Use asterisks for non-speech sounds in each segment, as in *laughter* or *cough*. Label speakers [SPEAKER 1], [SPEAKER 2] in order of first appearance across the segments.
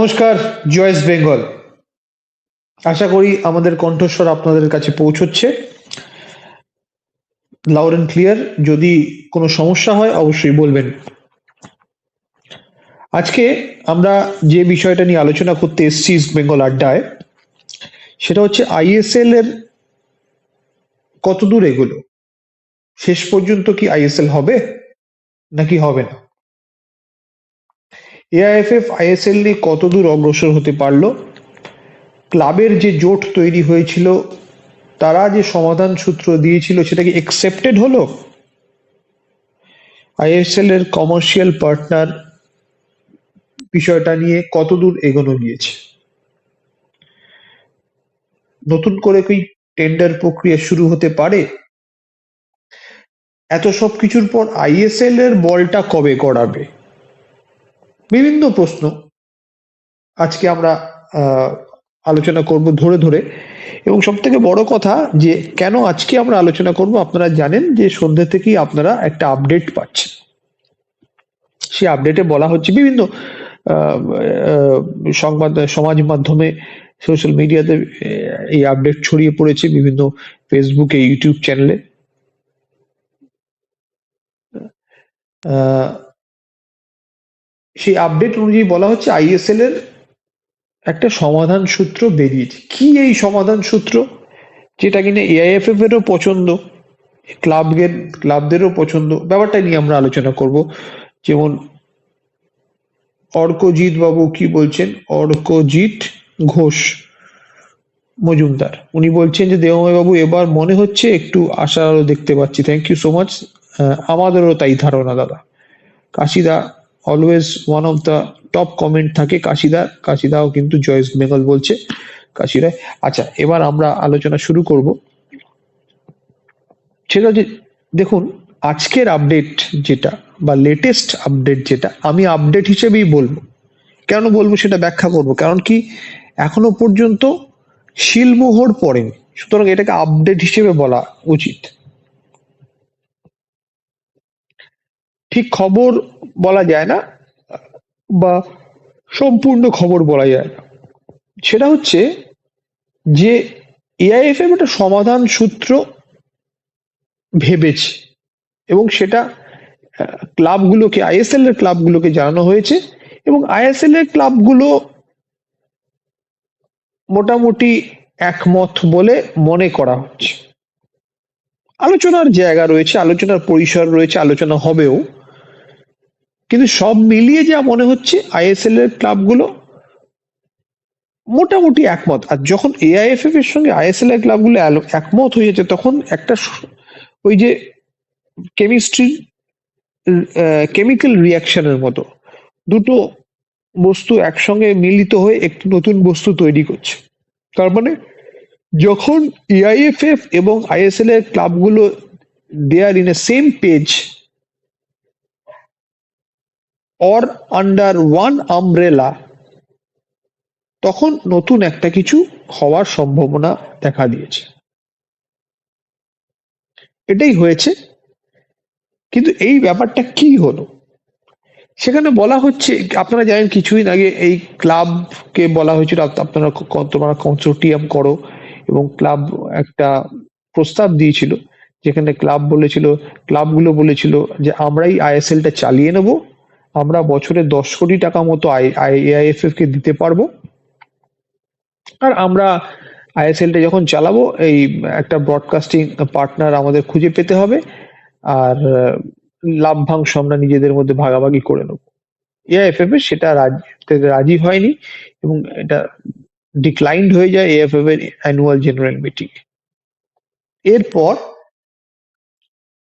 [SPEAKER 1] নমস্কার জয়েস বেঙ্গল। আশা করি আমাদের কণ্ঠস্বর আপনাদের কাছে পৌঁছচ্ছে। লাউড অ্যান্ড ক্লিয়ার যদি কোনো সমস্যা হয়, অবশ্যই বলবেন। আজকে আমরা যে বিষয়টা নিয়ে আলোচনা করতে এসছি ইস্ট বেঙ্গল আড্ডায়, সেটা হচ্ছে আইএসএল এর কত দূর এগুলো? শেষ পর্যন্ত কি আইএসএল হবে? নাকি হবে না? এআইএফএফ, আইএসএল কতদূর অগ্রসর হতে পারল? ক্লাবের যে জোট তৈরি হয়েছিল, তারা যে সমাধান সূত্র দিয়েছিল, সেটা কি একসেপ্টেড হলো? আইএসএল এর কমার্শিয়াল পার্টনার বিষয়টা নিয়ে কতদূর এগোনো গিয়েছে? নতুন করে কি টেন্ডার প্রক্রিয়া শুরু হতে পারে? এত সব কিছুর পর আইএসএল এর বলটা কবে গড়াবে? বিভিন্ন প্রশ্ন আজকে আমরা আলোচনা করব ধরে ধরে। এবং সব থেকে বড় কথা যে, কেন আজকে আমরা আলোচনা করব? আপনারা জানেন যে সন্ধ্যে থেকেই আপনারা একটা আপডেট পাচ্ছেন। সেই আপডেটে বলা হচ্ছে বিভিন্ন সংবাদ, সমাজ মাধ্যমে সোশ্যাল মিডিয়াতে এই আপডেট ছড়িয়ে পড়েছে বিভিন্ন ফেসবুকে ইউটিউব চ্যানেলে সেই আপডেট অনুযায়ী বলা হচ্ছে আইএসএল এর একটা সমাধান সূত্র বেরিয়েছে। কি এই সমাধান সূত্র? যেটা কিনা এআইএফএফ এরও পছন্দ ক্লাবদের ক্লাবদেরও পছন্দ। ব্যাপারটা নিয়ে আমরা আলোচনা করব। যেমন অর্কজিৎ বাবু কি বলছেন? অর্কজিৎ ঘোষ, মজুমদার। উনি বলছেন যে দেবময় বাবু, এবার মনে হচ্ছে একটু আশার আলো দেখতে পাচ্ছি। থ্যাংক ইউ সো মাচ আমাদেরও তাই ধারণা, দাদা। Kashida always one of the top comment থাকে কাশিদা। কাশিদাও কিন্তু জয়েস বেঙ্গল বলছে কাশিরায়। আচ্ছা এবার আমরা আলোচনা শুরু করব। সেটা যে দেখুন, আজকের আপডেট যেটা বা লেটেস্ট আপডেট যেটা, আমি আপডেট হিসেবেই বলব। কেন বলব সেটা ব্যাখ্যা করব? কারণ কি, এখনও পর্যন্ত শিলমোহর পড়েনি। সুতরাং এটাকে আপডেট হিসেবে বলা উচিত। ঠিক খবর বলা যায় না, বা সম্পূর্ণ খবর বলা যায় না। সেটা হচ্ছে যে এআইএফএম একটা সমাধান সূত্র ভেবেছে, এবং সেটা ক্লাবগুলোকে আইএসএল এর ক্লাবগুলোকে জানানো হয়েছে, এবং আইএসএল এর ক্লাবগুলো মোটামুটি একমত বলে মনে করা হচ্ছে। আলোচনার জায়গা রয়েছে, আলোচনার পরিসর রয়েছে, আলোচনা হবেও। কিন্তু সব মিলিয়ে যা মনে হচ্ছে আইএসএল এর ক্লাবগুলো মোটামুটি একমত। আর যখন এআইএফএফ এর সঙ্গে আইএসএল এর ক্লাবগুলো একমত হয়ে যাচ্ছে, তখন একটা ওই যে কেমিস্ট্রি কেমিক্যাল রিয়াকশনের মতো দুটো বস্তু একসঙ্গে মিলিত হয়ে একটি নতুন বস্তু তৈরি করছে। তার মানে যখন এআইএফএফ এবং আইএসএল এর ক্লাবগুলো they are in a same page or under one umbrella তখন নতুন একটা কিছু হওয়ার সম্ভাবনা দেখা দিয়েছে। এটাই হয়েছে। কিন্তু এই ব্যাপারটা কি হলো? সেখানে বলা হচ্ছে, আপনারা জানেন কিছুদিন আগে এই ক্লাবকে বলা হয়েছিল, আপনারা তোমরা কনসোর্টিয়াম করো এবং ক্লাব একটা প্রস্তাব দিয়েছিল, যেখানে ক্লাব বলেছিল, ক্লাবগুলো বলেছিল যে আমরাই আইএসএলটা চালিয়ে নেব আমরা বছরে দশ কোটি টাকা মতো আইএআইএফএফ কে দিতে পারব। আর আমরা আইএসএলটা যখন চালাবো, এই একটা ব্রডকাস্টিং পার্টনার আমাদের খুঁজে পেতে হবে। আর লাভ্যাংশ আমরা নিজেদের মধ্যে ভাগাভাগি করে নেব। এআইএফএফ সেটা রাজি হয়নি এবং এটা ডিক্লাইন্ড হয়ে যায় এএফএফ এর অ্যানুয়াল জেনারেল মিটিং এরপর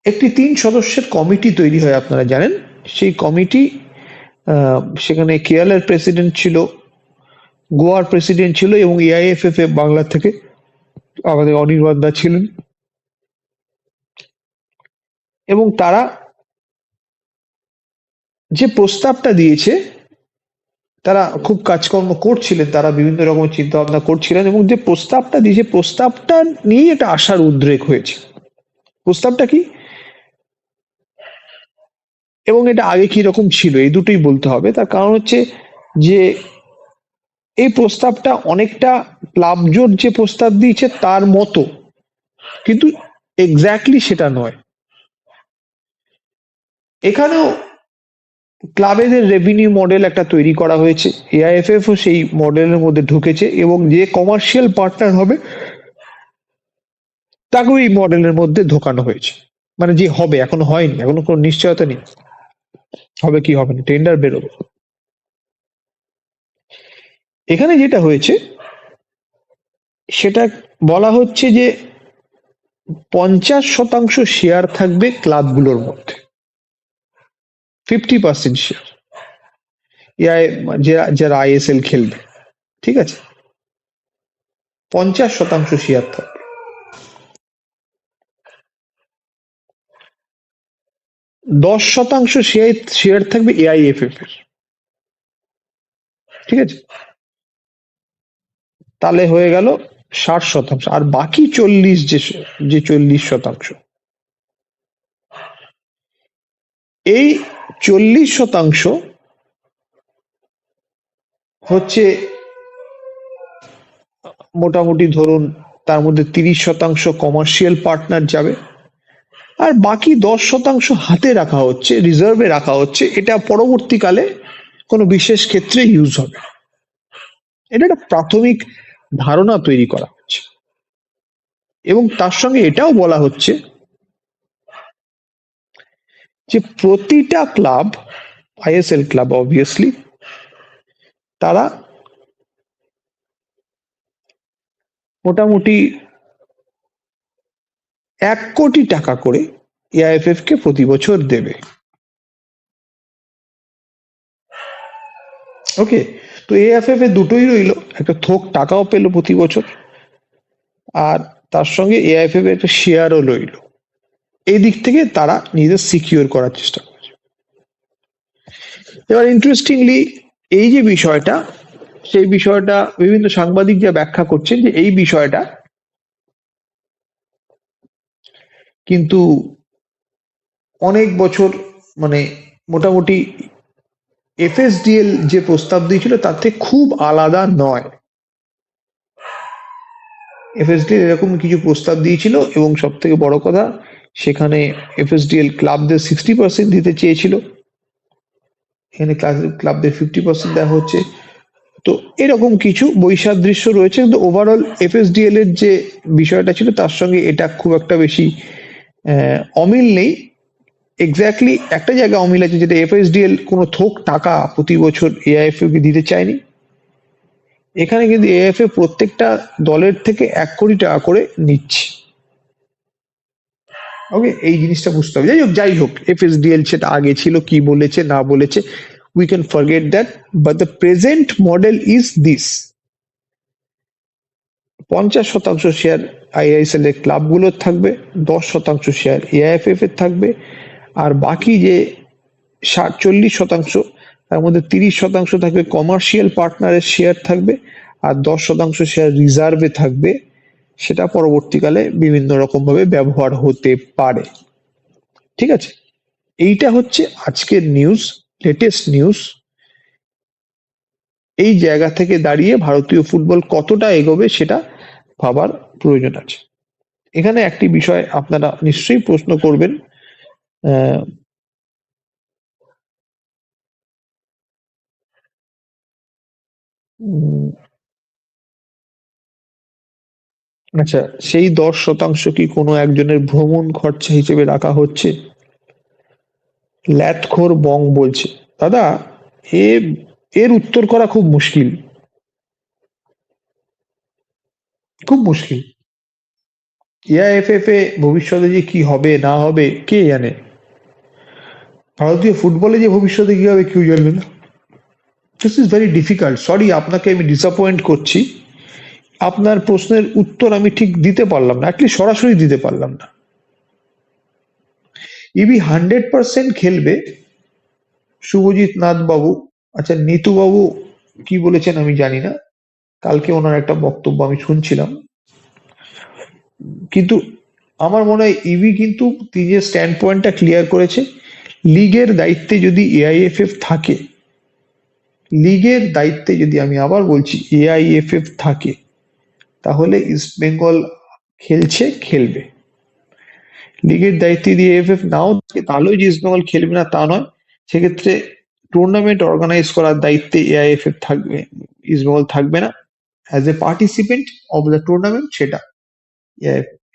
[SPEAKER 1] একটি তিন সদস্যের কমিটি তৈরি হয়, আপনারা জানেন। সেই কমিটি সেখানে কেরালার প্রেসিডেন্ট ছিল, গোয়ার প্রেসিডেন্ট ছিল এবং এআইএফএফ বাংলা থেকে আমাদের অনির্বাণ দা ছিলেন। এবং তারা যে প্রস্তাবটা দিয়েছে, তারা খুব কাজকর্ম করছিলেন, তারা বিভিন্ন রকম চিন্তা ভাবনা করছিলেন এবং যে প্রস্তাবটা দিয়েছে, প্রস্তাবটা নিয়ে এটা আশার উদ্রেক হয়েছে। প্রস্তাবটা কি? এবং এটা আগে কি রকম ছিল, এই দুটোই বলতে হবে। তার কারণ হচ্ছে যে এই প্রস্তাবটা অনেকটা ক্লাব জোট যে প্রস্তাব দিয়েছে তার মতো, কিন্তু এক্স্যাক্টলি সেটা নয়। এখানেও ক্লাবেদের রেভিনিউ মডেল একটা তৈরি করা হয়েছে এআইএফএফ সেই মডেলের মধ্যে ঢুকেছে এবং যে কমার্শিয়াল পার্টনার হবে, তাকেও এই মডেলের মধ্যে ঢোকানো হয়েছে। মানে যে হবে, এখনও হয়নি, এখনও কোনো নিশ্চয়তা নেই। হবে কি হবে না টেন্ডার বেরোবে। এখানে যেটা হয়েছে, সেটা বলা হচ্ছে যে পঞ্চাশ শতাংশ শেয়ার থাকবে ক্লাবগুলোর মধ্যে। ফিফটি পার্সেন্ট শেয়ার যারা যারা আইএসএল খেলবে, ঠিক আছে? পঞ্চাশ শতাংশ শেয়ার থাকবে। দশ শতাংশ শেয়ার থাকবে এআইএফএফ এর। ঠিক আছে? তাহলে হয়ে গেল ষাট শতাংশ। আর বাকি চল্লিশ যে যে চল্লিশ শতাংশ। এই চল্লিশ শতাংশ হচ্ছে মোটামুটি ধরুন তার মধ্যে তিরিশ শতাংশ কমার্শিয়াল পার্টনার যাবে। আর বাকি দশ শতাংশ হাতে রাখা হচ্ছে রিজার্ভে রাখা হচ্ছে, এটা পরবর্তীকালে কোনো বিশেষ ক্ষেত্রে ইউজ হবে এটা একটা প্রাথমিক ধারণা তৈরি করা হচ্ছে। এবং তার সঙ্গে এটাও বলা হচ্ছে যে প্রতিটা ক্লাব আইএসএল ক্লাব অবভিয়াসলি তারা মোটামুটি এক কোটি টাকা করে এআইএফএফ কে প্রতি বছর দেবে। ওকে তো এএফএফ এ দুটোই রইল। একটা থোক টাকাও পেল প্রতি বছর, আর তার সঙ্গে এআইএফএফ একটা শেয়ারও রইল। এই দিক থেকে তারা নিজেদের সিকিউর করার চেষ্টা করছে। এবার ইন্টারেস্টিংলি এই যে বিষয়টা, সেই বিষয়টা বিভিন্ন সাংবাদিক যা ব্যাখ্যা করছেন যে এই বিষয়টা কিন্তু অনেক বছর মানে মোটামুটি এফএসডিএল যে প্রস্তাব দিয়েছিল তার থেকে খুব আলাদা নয়। এফএসডিএল এরকম কিছু প্রস্তাব দিয়েছিল এবং সব থেকে বড় কথা, সেখানে এফএসডিএল ক্লাবদের সিক্সটি পার্সেন্ট দিতে চেয়েছিল। এখানে ক্লাবদের ফিফটি পার্সেন্ট দেওয়া হচ্ছে। তো এরকম কিছু বৈসাদৃশ্য রয়েছে, কিন্তু ওভারঅল এফএসডিএল এর যে বিষয়টা ছিল, তার সঙ্গে এটা খুব একটা বেশি অমিল নেই। এক্স্যাক্টলি একটা জায়গায় অমিল আছে যেটা এফএসডিএল কোনো থোক টাকা প্রতি বছর এআইএফএ কে দিতে চায়নি। এখানে কিন্তু এআইএফএ প্রত্যেকটা দলের থেকে এক কোটি টাকা করে নিচ্ছে। ওকে এই জিনিসটা বুঝতে হবে। যাই হোক যাই হোক এফএসডিএল সেটা আগে ছিল, কি বলেছে, না বলেছে we can forget that but the present model is this পঞ্চাশ শতাংশ শেয়ার আইআইএসএল এর ক্লাবগুলোর থাকবে, দশ শতাংশ শেয়ার এআইএফএফ এর থাকবে, আর বাকি যে ষাট, চল্লিশ শতাংশ, তার মধ্যে তিরিশ শতাংশ থাকবে কমার্শিয়াল পার্টনারের শেয়ার থাকবে, আর দশ শতাংশ শেয়ার রিজার্ভে থাকবে, সেটা পরবর্তীকালে বিভিন্ন রকম ভাবে ব্যবহার হতে পারে। ঠিক আছে? এইটা হচ্ছে আজকের নিউজ লেটেস্ট নিউজ এই জায়গা থেকে দাঁড়িয়ে ভারতীয় ফুটবল কতটা এগোবে সেটা ভাবার প্রয়োজন আছে। এখানে একটি বিষয় আপনারা নিশ্চয়ই প্রশ্ন করবেন আচ্ছা সেই দশ শতাংশ কি কোনো একজনের ভ্রমণ খরচা হিসেবে রাখা হচ্ছে? ল্যাথখোর বং বলছে। দাদা, এ এর উত্তর করা খুব মুশকিল। খুব মুশকিল। এআইএফএফ এ ভবিষ্যতে যে কি হবে, না হবে, কে জানে? ভারতীয় ফুটবলে যে ভবিষ্যতে কি হবে, কেউ জানবে না। This is very difficult sorry আপনাকে আমি ডিসঅ্যাপয়েন্ট করছি। আপনার প্রশ্নের উত্তর আমি ঠিক দিতে পারলাম না অ্যাটলিস্ট সরাসরি দিতে পারলাম না। ইবি হান্ড্রেড পার্সেন্ট খেলবে শুভজিৎ নাথ বাবু আচ্ছা নিতু বাবু কি বলেছেন আমি জানি না। কালকে ওনার একটা বক্তব্য আমি শুনছিলাম। কিন্তু আমার মনে হয় ইবি কিন্তু যে স্ট্যান্ড পয়েন্টটা ক্লিয়ার করেছে, লিগের দায়িত্বে যদি এআইএফএফ থাকে, লিগের দায়িত্বে যদি আমি আবার বলছি এআইএফএফ থাকে, তাহলে ইস্ট বেঙ্গল খেলছে, খেলবে। লিগের দায়িত্বে দিয়ে এফএফ নাও থাকে, তাহলেও যে ইস্ট বেঙ্গল খেলবে না তা নয়। সেক্ষেত্রে টুর্নামেন্ট অর্গানাইজ করার দায়িত্বে এআইএফএফ থাকবে বেঙ্গল থাকবে না। As a participant of the tournament সেটা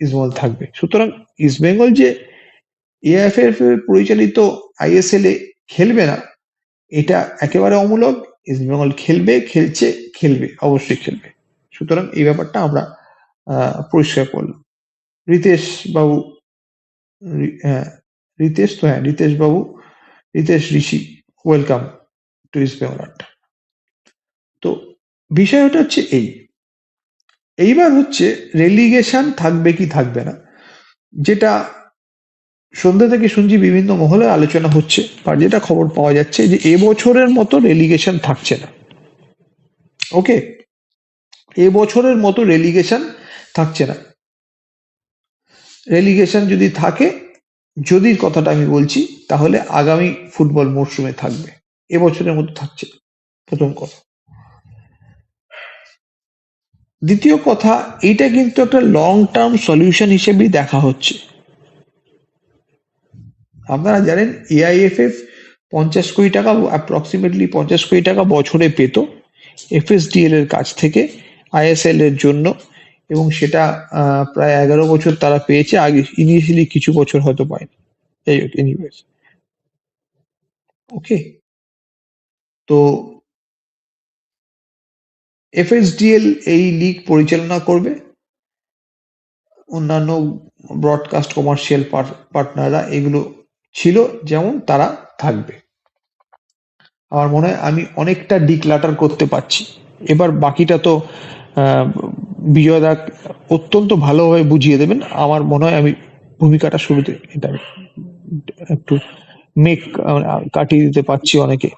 [SPEAKER 1] ইস্ট বেঙ্গল থাকবে। সুতরাং ইস্ট বেঙ্গল যে এআইএফএফ পরিচালিত আইএসএল এ খেলবে না, এটা একেবারে অমূলক। ইস্ট বেঙ্গল খেলবে, খেলছে, খেলবে, অবশ্যই খেলবে। সুতরাং এই ব্যাপারটা আমরা পরিষ্কার করলাম। রিতেশ বাবু হ্যাঁ রিতেশ তো হ্যাঁ রিতেশ বাবু, Ritesh Rishi. Welcome to East Bengal তো বিষয়টা হচ্ছে এই। এইবার হচ্ছে রেলিগেশন থাকবে কি থাকবে না, যেটা সন্ধ্যা থেকে শুনছি বিভিন্ন মহলে আলোচনা হচ্ছে, আর যেটা খবর পাওয়া যাচ্ছে যে এবছরের মতো রেলিগেশন থাকছে না। ওকে এবছরের মতো রেলিগেশন থাকছে না। রেলিগেশন যদি থাকে যদি কথাটা আমি বলছি, তাহলে আগামী ফুটবল মরশুমে থাকবে। এবছরের মধ্যে থাকছে প্রথম কথা। দ্বিতীয় কথা এটা কিন্তু একটা লং টার্ম সলিউশন হিসেবেই দেখা হচ্ছে। আপনারা জানেন এআইএফএফ পঞ্চাশ কোটি টাকা অ্যাপ্রক্সিমেটলি পঞ্চাশ কোটি টাকা বছরে পেত। এফএসডিএল এর কাছ থেকে আইএসএল এর জন্য। এবং সেটা প্রায় এগারো বছর তারা পেয়েছে, আগে ইনিশিয়ালি কিছু বছর হয়তো পায়নি। যাই হোক এনিওয়েজ ওকে তো এফএসডিএল এই লিগ পরিচালনা করবে। অন্যান্য ব্রডকাস্ট কমার্শিয়াল পার্টনাররা এগুলো ছিল, যেমন তারা থাকবে। আমার মনে হয় আমি অনেকটা ডিক্লাটার করতে পারছি। এবার বাকিটা তো আহ, বিজয় দা অত্যন্ত ভালোভাবে বুঝিয়ে দেবেন। আমার মনে হয় আমি ভূমিকাটা শুরুতে এটা একটু মেক কাটিয়ে দিতে পারছি অনেকে।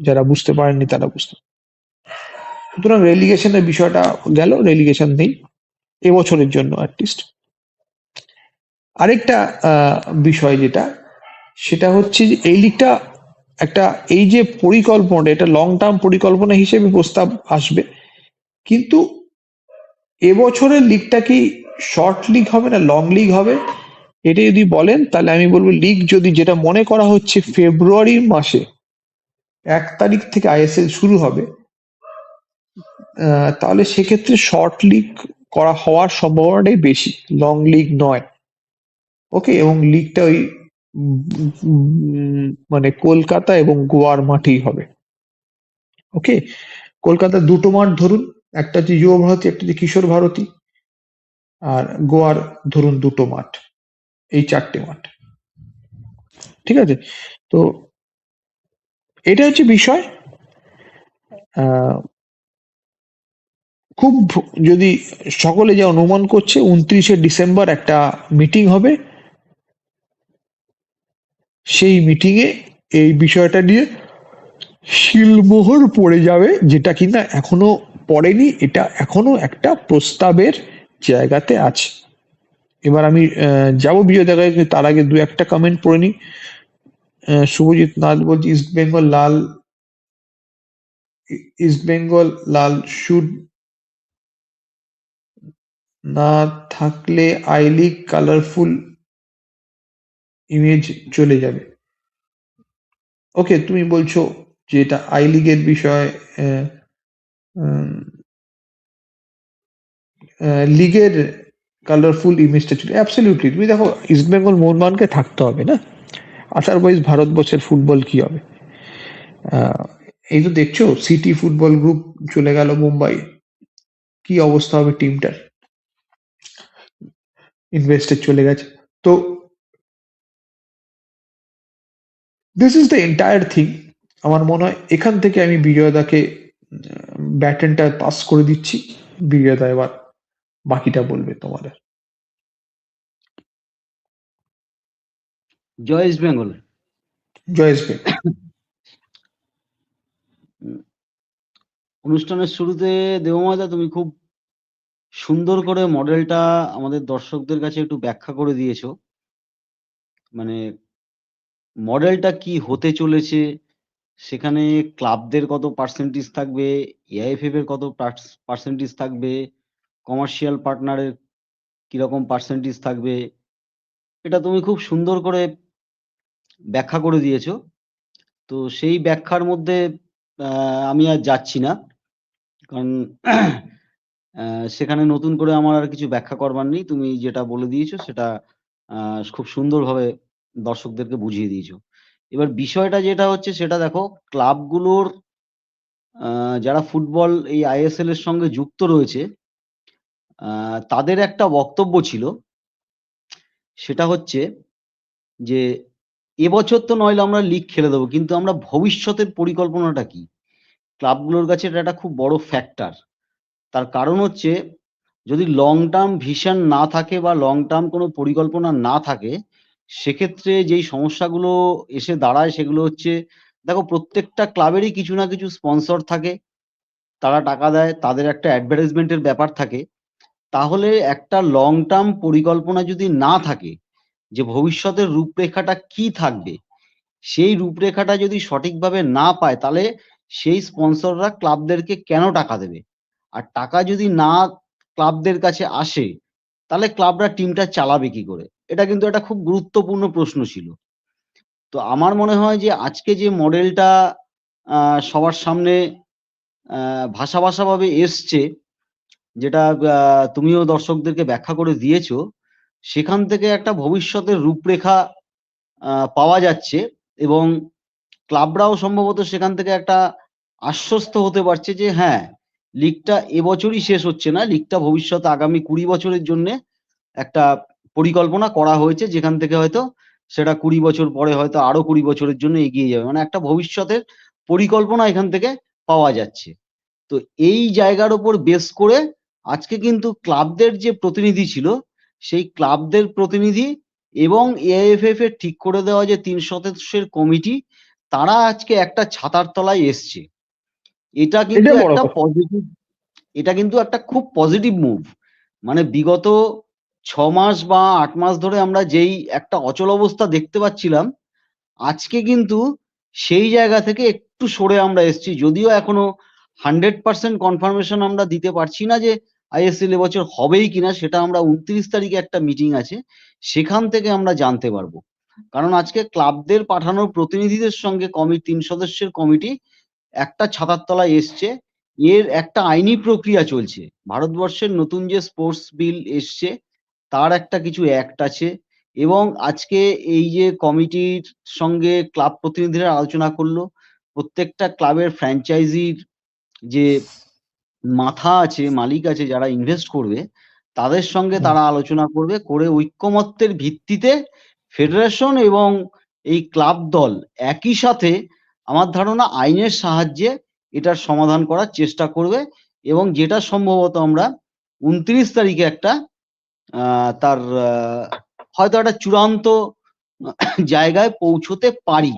[SPEAKER 1] যারা বুঝতে পারেননি তারা বুঝতে সুতরাং রেলিগেশনের বিষয়টা গেল রেলিগেশন নেই এবছরের জন্য অ্যাটলিস্ট আরেকটা বিষয় যেটা সেটা হচ্ছে যে এই লিগটা একটা এই যে পরিকল্পনা এটা লং টার্ম পরিকল্পনা হিসেবে প্রস্তাব আসবে কিন্তু এবছরের লিগটা কি শর্ট লিগ হবে না লং লিগ হবে? এটা যদি বলেন, তাহলে আমি বলব লিগ যদি যেটা মনে করা হচ্ছে ফেব্রুয়ারি মাসে, এক তারিখ থেকে আইএসএল শুরু হবে তাহলে সেক্ষেত্রে শর্ট লিগ করা হওয়ার সম্ভাবনাটাই বেশি লং লিগ নয়। ওকে এবং লিগটা ওই মানে কলকাতা এবং গোয়ার মাঠেই হবে। ওকে কলকাতার দুটো মাঠ ধরুন একটা হচ্ছে যুব ভারতী, একটা হচ্ছে কিশোর ভারতী আর গোয়ার ধরুন দুটো মাঠ, এই চারটে মাঠ। ঠিক আছে? তো এটা হচ্ছে বিষয়। খুব যদি সকলে যা অনুমান করছে, উনত্রিশে ডিসেম্বর একটা মিটিং হবে। সেই মিটিং এ এই বিষয়টা নিয়ে শিলমোহর পড়ে যাবে, যেটা কিনা এখনও পড়েনি, এটা এখনও একটা প্রস্তাবের জায়গাতে আছে। এবার আমি যাব বিজয় দেখায় তার আগে দু একটা কমেন্ট পড়ে নি শুভজিৎ নাথ বলছি ইস্ট বেঙ্গল লাল ইস্ট বেঙ্গল লাল শুড না থাকলে আই লিগ কালারফুল ইমেজ চলে যাবে। ওকে তুমি বলছো যে এটা আই লিগের বিষয় লিগের কালারফুল ইমেজটা চলে অ্যাবসলিউটলি তুমি দেখো ইস্ট বেঙ্গল মোহনবাগানকে থাকতে হবে না? আদারওয়াইজ ভারতবর্ষের ফুটবল কি হবে? এই তো দেখছ সিটি ফুটবল গ্রুপ চলে গেল মুম্বাই। কি অবস্থা হবে টিমটার ইনভেস্টের চলে গেছে। তো this is the entire thing আমার মনে হয় এখান থেকে আমি বিজয়দাকে ব্যাটেনটা পাস করে দিচ্ছি। বিজয়দা এবার বাকিটা বলবে তোমাদের।
[SPEAKER 2] জয় ইস্ট বেঙ্গল
[SPEAKER 1] জয়েশ বে
[SPEAKER 2] অনুষ্ঠানের শুরুতে দেবমাদা তুমি খুব সুন্দর করে মডেলটা আমাদের দর্শকদের কাছে একটু ব্যাখ্যা করে দিয়েছ। মানে মডেলটা কি হতে চলেছে সেখানে ক্লাবদের কত পার্সেন্টেজ থাকবে এআইএফএফ এর কত পার্সেন্টেজ থাকবে কমার্শিয়াল পার্টনারের কীরকম পার্সেন্টেজ থাকবে, এটা তুমি খুব সুন্দর করে ব্যাখ্যা করে দিয়েছ। তো সেই ব্যাখ্যার মধ্যে আমি আর যাচ্ছি না, কারণ সেখানে নতুন করে আমার আর কিছু ব্যাখ্যা করবার নেই। তুমি যেটা বলে দিয়েছ সেটা খুব সুন্দরভাবে দর্শকদেরকে বুঝিয়ে দিয়েছ। এবার বিষয়টা যেটা হচ্ছে সেটা দেখো ক্লাবগুলোর যারা ফুটবল এই আইএসএল এর সঙ্গে যুক্ত রয়েছে তাদের একটা বক্তব্য ছিল, সেটা হচ্ছে যে এবছর তো নইলে আমরা লিগ খেলে দেবো, কিন্তু আমরা ভবিষ্যতের পরিকল্পনাটা কি? ক্লাবগুলোর কাছে এটা একটা খুব বড় ফ্যাক্টর তার কারণ হচ্ছে, যদি লং টার্ম ভিশন না থাকে বা লং টার্ম কোনো পরিকল্পনা না থাকে সেক্ষেত্রে যেই সমস্যাগুলো এসে দাঁড়ায় সেগুলো হচ্ছে, দেখো প্রত্যেকটা ক্লাবেরই কিছু না কিছু স্পন্সর থাকে। তারা টাকা দেয়, তাদের একটা অ্যাডভার্টাইজমেন্টের ব্যাপার থাকে। তাহলে একটা লং টার্ম পরিকল্পনা যদি না থাকে যে ভবিষ্যতের রূপরেখাটা কি থাকবে, সেই রূপরেখাটা যদি সঠিকভাবে না পায়, তাহলে সেই স্পন্সররা ক্লাবদেরকে কেন টাকা দেবে? আর টাকা যদি না ক্লাবদের কাছে আসে, তাহলে ক্লাবরা টিমটা চালাবে কি করে? এটা কিন্তু একটা খুব গুরুত্বপূর্ণ প্রশ্ন ছিল। তো আমার মনে হয় যে আজকে যে মডেলটা সবার সামনে ভাষা ভাষাভাবে এসছে, যেটা তুমিও দর্শকদেরকে ব্যাখ্যা করে দিয়েছ, সেখান থেকে একটা ভবিষ্যতের রূপরেখা পাওয়া যাচ্ছে এবং ক্লাবরাও সম্ভবত সেখান থেকে একটা আশ্বস্ত হতে পারছে যে হ্যাঁ লিগটা এবছরই শেষ হচ্ছে না, লিগটা ভবিষ্যতে আগামী কুড়ি বছরের জন্য একটা পরিকল্পনা করা হয়েছে যেখান থেকে হয়তো সেটা কুড়ি বছর পরে হয়তো আরও কুড়ি বছরের জন্য এগিয়ে যাবে। মানে একটা ভবিষ্যতের পরিকল্পনা এখান থেকে পাওয়া যাচ্ছে। তো এই জায়গার উপর বেস করে আজকে কিন্তু ক্লাবদের যে প্রতিনিধি ছিল সেই ক্লাবদের প্রতিনিধি এবং এআইএফএফ এর ঠিক করে দেওয়া যে তিন সদস্যের কমিটি তারা আজকে একটা ছাতার তলায় এসছে। এটা কিন্তু একটা পজিটিভ এটা কিন্তু একটা খুব পজিটিভ মুভ মানে বিগত ছ মাস বা আট মাস ধরে আমরা যেই একটা অচল অবস্থা দেখতে পাচ্ছিলাম, আজকে কিন্তু সেই জায়গা থেকে একটু সরে আমরা এসেছি। যদিও এখনও হান্ড্রেড পার্সেন্ট কনফার্মেশন আমরা দিতে পারছি না যে আইএসএল এবছর হবেই কিনা, সেটা আমরা উনত্রিশ তারিখে একটা মিটিং আছে, সেখান থেকে আমরা জানতে পারব। কারণ আজকে ক্লাবদের পাঠানোর প্রতিনিধিদের সঙ্গে কমিটি তিন সদস্যের কমিটি একটা ছাতার তলায় এসছে। এর একটা আইনি প্রক্রিয়া চলছে। ভারতবর্ষের নতুন যে স্পোর্টস বিল এসছে তার একটা কিছু অ্যাক্ট আছে এবং আজকে এই যে কমিটির সঙ্গে ক্লাব প্রতিনিধিরা আলোচনা করল প্রত্যেকটা ক্লাবের ফ্র্যাঞ্চাইজির যে মাথা আছে মালিক আছে যারা ইনভেস্ট করবে তাদের সঙ্গে তারা আলোচনা করবে করে ঐক্যমত্যের ভিত্তিতে ফেডারেশন এবং এই ক্লাব দল একই সাথে আমার ধারণা আইনের সাহায্যে এটার সমাধান করার চেষ্টা করবে এবং যেটা সম্ভবত আমরা উনত্রিশ তারিখে একটা তার হয়তো একটা চূড়ান্ত জায়গায় পৌঁছতে পারি।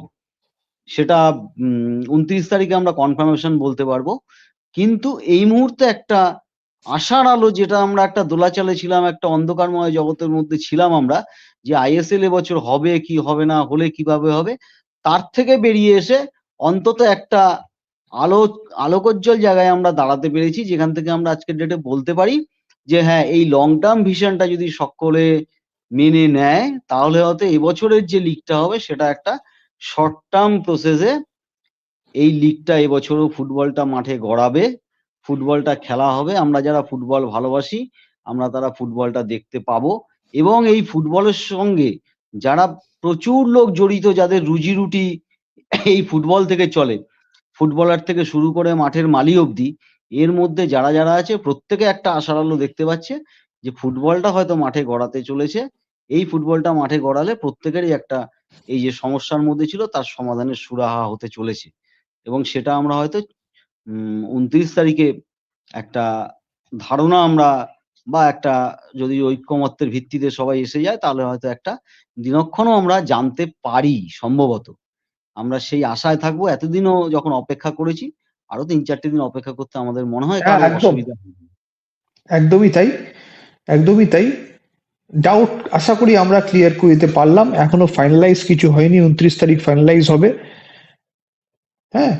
[SPEAKER 2] সেটা উনত্রিশ তারিখে আমরা কনফার্মেশন বলতে পারব। কিন্তু এই মুহূর্তে একটা আশার আলো, যেটা আমরা একটা দোলাচালে ছিলাম, একটা অন্ধকারময় জগতের মধ্যে ছিলাম আমরা, যে আইএসএল এবছর হবে কি হবে না, হলে কীভাবে হবে, তার থেকে বেরিয়ে এসে অন্তত একটা আলো, আলোকোজ্জ্বল জায়গায় আমরা দাঁড়াতে পেরেছি, যেখান থেকে আমরা আজকের ডেটে বলতে পারি। যে হ্যাঁ এই লং টার্ম ভিশনটা যদি সকলে মেনে নেয়, তাহলে হয়তো এবছরের যে লিগটা হবে, সেটা একটা শর্ট টার্ম প্রসেসে এই লিগটা এবছরও ফুটবলটা মাঠে গড়াবে ফুটবলটা খেলা হবে। আমরা যারা ফুটবল ভালোবাসি, আমরা তারা ফুটবলটা দেখতে পাবো। এবং এই ফুটবলের সঙ্গে যারা প্রচুর লোক জড়িত, যাদের রুজি রুটি এই ফুটবল থেকে চলে ফুটবলার থেকে শুরু করে মাঠের মালি অবধি এর মধ্যে যারা যারা আছে, প্রত্যেকে একটা আশার আলো দেখতে পাচ্ছে যে ফুটবলটা হয়তো মাঠে গড়াতে চলেছে। এই ফুটবলটা মাঠে গড়ালে প্রত্যেকেরই একটা এই যে সমস্যার মধ্যে ছিল, তার সমাধানের সুরাহা হতে চলেছে। এবং সেটা আমরা হয়তো, উম, উনত্রিশ তারিখে একটা ধারণা আমরা বা একটা যদি ঐক্যমত্যের ভিত্তিতে সবাই এসে যায়, তাহলে হয়তো একটা দিনক্ষণও আমরা জানতে পারি সম্ভবত। আমরা সেই আশায় থাকব। এতদিনও যখন অপেক্ষা করেছি আরও তিন চারটে দিন অপেক্ষা করতে আমাদের মনে হয়
[SPEAKER 1] হ্যাঁ।
[SPEAKER 2] অসুবিধা।
[SPEAKER 1] একদমই তাই একদমই তাই। ডাউট আশা করি আমরা ক্লিয়ার করে দিতে পারলাম। এখনও ফাইনালাইজ কিছু হয়নি উনত্রিশ তারিখ ফাইনালাইজ হবে। হ্যাঁ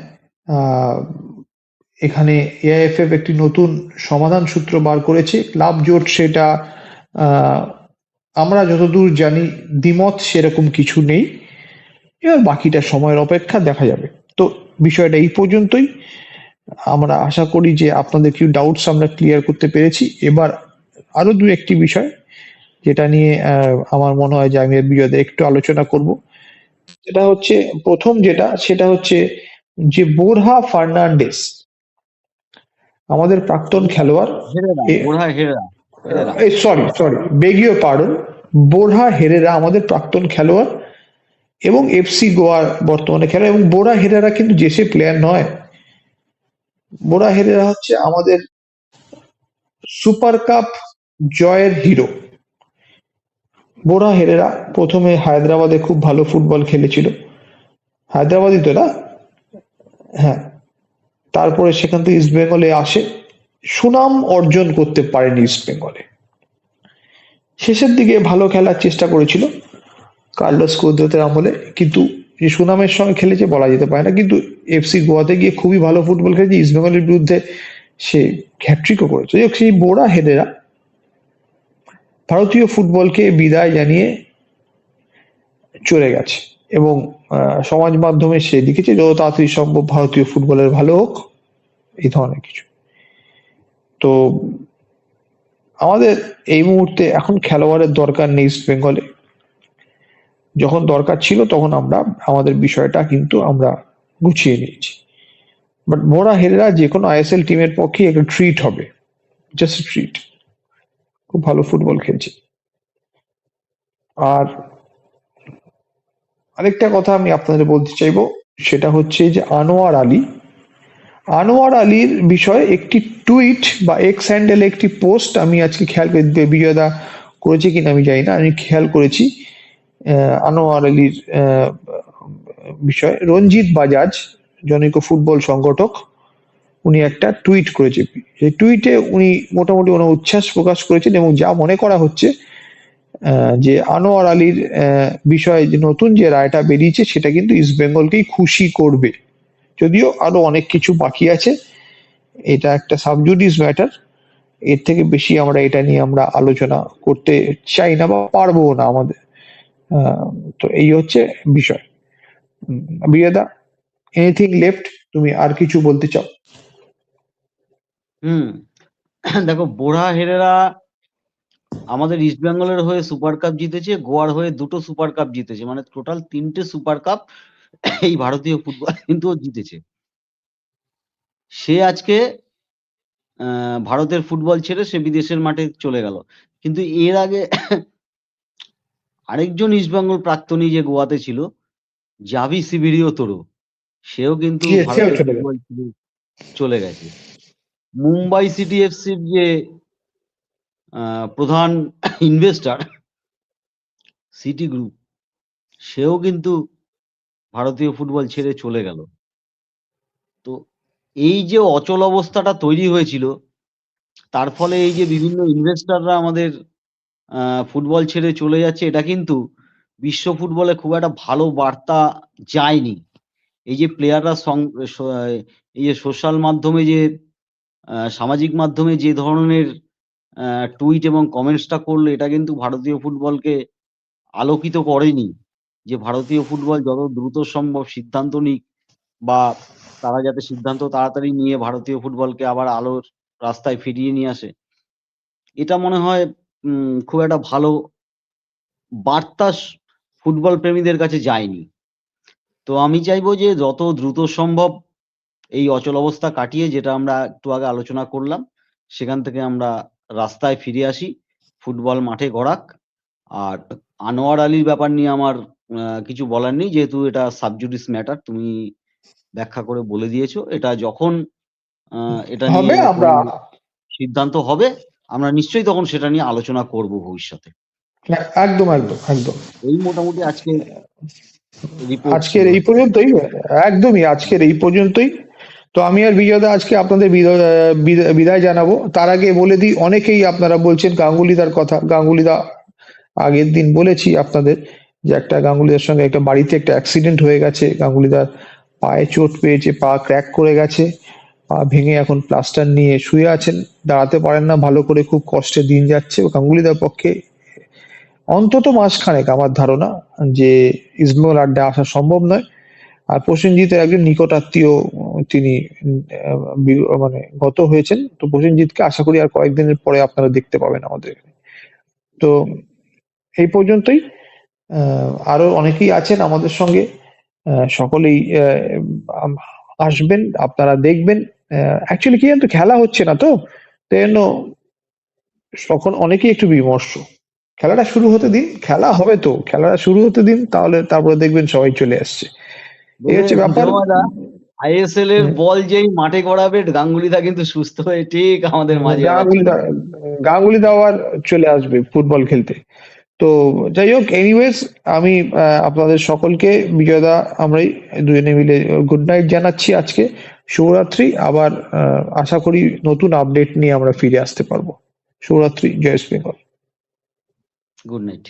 [SPEAKER 1] এখানে এআইএফএফ একটি নতুন সমাধান সূত্র বার করেছে। ক্লাব জোট সেটা আহ, আমরা যতদূর জানি দ্বিমত সেরকম কিছু নেই। এবার বাকিটা সময়ের অপেক্ষা দেখা যাবে। তো বিষয়টা এই পর্যন্তই। আমরা আশা করি যে আপনাদের কিছু ডাউটস আমরা ক্লিয়ার করতে পেরেছি। এবার আরও দু একটি বিষয় যেটা নিয়ে আমার মনে হয় যে আমি বিরোধে একটু আলোচনা করব। সেটা হচ্ছে প্রথম যেটা সেটা হচ্ছে যে বোরহা ফার্নান্ডেস আমাদের প্রাক্তন খেলোয়াড়
[SPEAKER 2] Borja Herrera Herrera.
[SPEAKER 1] Sorry sorry beg your pardon Borja Herrera আমাদের প্রাক্তন খেলোয়াড় এবং এফসি গোয়ার বর্তমানে খেলা এবং বোরা হেরেরা কিন্তু জেসে প্লেয়ার নয়। বোরা হেরেরা হচ্ছে আমাদের সুপার কাপ জয়ের হিরো। বোরা হেরেরা প্রথমে হায়দ্রাবাদে খুব ভালো ফুটবল খেলেছিল। হায়দ্রাবাদই তো না? হ্যাঁ। তারপরে সেখান থেকে ইস্ট বেঙ্গলে আসে। সুনাম অর্জন করতে পারেনি ইস্ট বেঙ্গলে। শেষের দিকে ভালো খেলার চেষ্টা করেছিল কার্লোস কুদ্রতের আমলে। কিন্তু যে সুনামের সঙ্গে খেলেছে বলা যেতে পারে না। কিন্তু এফসি গোয়াতে গিয়ে খুবই ভালো ফুটবল খেলেছে ইস্ট বেঙ্গলের বিরুদ্ধে সে হ্যাট্রিকও করেছে। যাই সেই বোরা হেডেরা ভারতীয় ফুটবলকে বিদায় জানিয়ে চলে গেছে এবং সমাজ মাধ্যমে সে লিখেছে, যত তাড়াতাড়ি সম্ভব ভারতীয় ফুটবলের ভালো হোক। এই ধরনের কিছু। তো আমাদের এই মুহূর্তে এখন খেলোয়াড়ের দরকার নেই ইস্ট বেঙ্গলে যখন দরকার ছিল তখন আমরা আমাদের বিষয়টা কিন্তু আমরা গুছিয়ে নিয়েছি। বাট মোরা হেরেরা যে কোনো আইএসএল টিমের পক্ষে একটা ট্রিট হবে। জাস্ট ট্রিট খুব ভালো ফুটবল খেলছে। আর আরেকটা কথা আমি আপনাদের বলতে চাইব, সেটা হচ্ছে যে আনোয়ার আলী। আনোয়ার আলীর বিষয়ে একটি টুইট বা এক্স হ্যান্ডেলে একটি পোস্ট আমি আজকে খেয়াল করে, বিজয়দা করেছে কিনা আমি জানি না, আমি খেয়াল করেছি। আনোয়ার আলীর বিষয়ে। রঞ্জিত বাজাজ, জনৈক ফুটবল সংগঠক, উনি একটা টুইট করেছে। সেই টুইটে উনি মোটামুটি ওনার উচ্ছ্বাস প্রকাশ করেছেন এবং যা মনে করা হচ্ছে যে আনোয়ার আলীর বিষয়ে যে নতুন যে রায়টা বেরিয়েছে, সেটা কিন্তু ইস্ট বেঙ্গলকেই খুশি করবে। যদিও আরও অনেক কিছু বাকি আছে। এটা একটা সাবজুডিস ম্যাটার এর থেকে বেশি আমরা এটা নিয়ে আমরা আলোচনা করতে চাই না বা পারব না আমাদের। তো এই হচ্ছে বিষয়। বিয়েদা এনিথিং লেফট তুমি আর কিছু বলতে চাও?
[SPEAKER 2] হুম, *clears throat* দেখো বোরহা হেরেরা আমাদের ইস্ট বেঙ্গলের হয়ে সুপার কাপ জিতেছে, গোয়ার হয়ে দুটো সুপার কাপ জিতেছে মানে টোটাল তিনটে সুপার কাপ *clears throat* এই ভারতীয় ফুটবল কিন্তু জিতেছে। সে আজকে ভারতের ফুটবল ছেড়ে সে বিদেশের মাঠে চলে গেল। কিন্তু এর আগে আরেকজন ইস্টবেঙ্গল প্রাক্তনী যে গোয়াতে ছিল জাভি সিবিরিও তোরো সেও কিন্তু
[SPEAKER 1] চলে গেছে।
[SPEAKER 2] মুম্বাই সিটি এফসির যে প্রধান ইনভেস্টর সিটি গ্রুপ সেও কিন্তু ভারতীয় ফুটবল ছেড়ে চলে গেল। তো এই যে অচল অবস্থাটা তৈরি হয়েছিল তার ফলে এই যে বিভিন্ন ইনভেস্টররা আমাদের ফুটবল ছেড়ে চলে যাচ্ছে। এটা কিন্তু বিশ্ব ফুটবলে খুব একটা ভালো বার্তা যায়নি। এই যে প্লেয়াররা এই যে সোশ্যাল মাধ্যমে যে সামাজিক মাধ্যমে যে ধরনের টুইট এবং কমেন্টসটা করল এটা কিন্তু ভারতীয় ফুটবলকে আলোকিত করেনি। যে ভারতীয় ফুটবল যত দ্রুত সম্ভব সিদ্ধান্ত নিক বা তারা যাতে সিদ্ধান্ত তাড়াতাড়ি নিয়ে ভারতীয় ফুটবলকে আবার আলোর রাস্তায় ফিরিয়ে নিয়ে আসে। এটা মনে হয় খুব একটা ভালো বার্তা ফুটবল প্রেমীদের কাছে যায়নি। তো আমি চাইব যে যত দ্রুত সম্ভব এই অচল অবস্থা কাটিয়ে যেটা আমরা একটু আগে আলোচনা করলাম সেখান থেকে আমরা রাস্তায় ফিরে আসি ফুটবল মাঠে গড়াক। আর আনোয়ার আলীর ব্যাপার নিয়ে আমার কিছু বলার নেই যেহেতু এটা সাবজুডিস ম্যাটার তুমি ব্যাখ্যা করে বলে দিয়েছ। এটা যখন আহ, এটা নিয়ে সিদ্ধান্ত হবে আমরা নিশ্চয়ই তখন সেটা নিয়ে আলোচনা করব ভবিষ্যতে।
[SPEAKER 1] একদম একদম একদম।
[SPEAKER 2] এই মোটামুটি আজকে
[SPEAKER 1] আজকের এই পর্যন্তই একদমই আজকের এই পর্যন্তই। তো আমি আর বিজয়দা আজকে আপনাদের বিদায় জানাব। তার আগে বলে দিই অনেকেই আপনারা বলছেন গাঙ্গুলিদার কথা। গাঙ্গুলিদা আগের দিন বলেছি আপনাদের যে একটা গাঙ্গুলিদার সঙ্গে একটা বাড়িতে একটা অ্যাক্সিডেন্ট হয়ে গেছে। গাঙ্গুলিদার পায়ে চোট পেয়েছে পা ক্র্যাক করে গেছে। ভেঙে এখন প্লাস্টার নিয়ে শুয়ে আছেন। দাঁড়াতে পারেন না, ভালো করে খুব কষ্টে দিন যাচ্ছে। গাঙ্গুলিদার পক্ষে অন্তত মাসখানেক আমার ধারণা যে ইসমল আড্ডা আসা সম্ভব নয়। আর প্রসেনজিতের একজন নিকট আত্মীয় তিনি মানে গত হয়েছেন। তো প্রসেনজিৎকে আশা করি আর কয়েকদিনের পরে আপনারা দেখতে পাবেন আমাদের এখানে। তো এই পর্যন্তই। আরও অনেকেই আছেন আমাদের সঙ্গে। সকলেই আসবেন, আপনারা দেখবেন। অ্যাকচুয়ালি কি জানেন তো খেলা হচ্ছে না তো? তো এই জন্য তখন অনেকেই একটু বিমর্ষ। খেলাটা শুরু হতে দিন খেলা হবে তো। খেলাটা শুরু হতে দিন তাহলে তারপরে দেখবেন সবাই চলে আসছে। এই হচ্ছে ব্যাপার।
[SPEAKER 2] আইএসএল এর বল যেই মাঠে গড়াবে গাঙ্গুলিদা কিন্তু সুস্থ হয়ে ঠিক আমাদের মাঝে
[SPEAKER 1] গাঙ্গুলি দা গাঙ্গুলি দাও আর চলে আসবে ফুটবল খেলতে। তো যাই হোক এনিওয়েজ আমি আপনাদের সকলকে বিজয়দা আমরাই দুজনে মিলে গুড নাইট জানাচ্ছি আজকে। শুভরাত্রি আবার আশা করি নতুন আপডেট নিয়ে আমরা ফিরে আসতে পারব। শুভরাত্রি জয় বেঙ্গল
[SPEAKER 2] গুড নাইট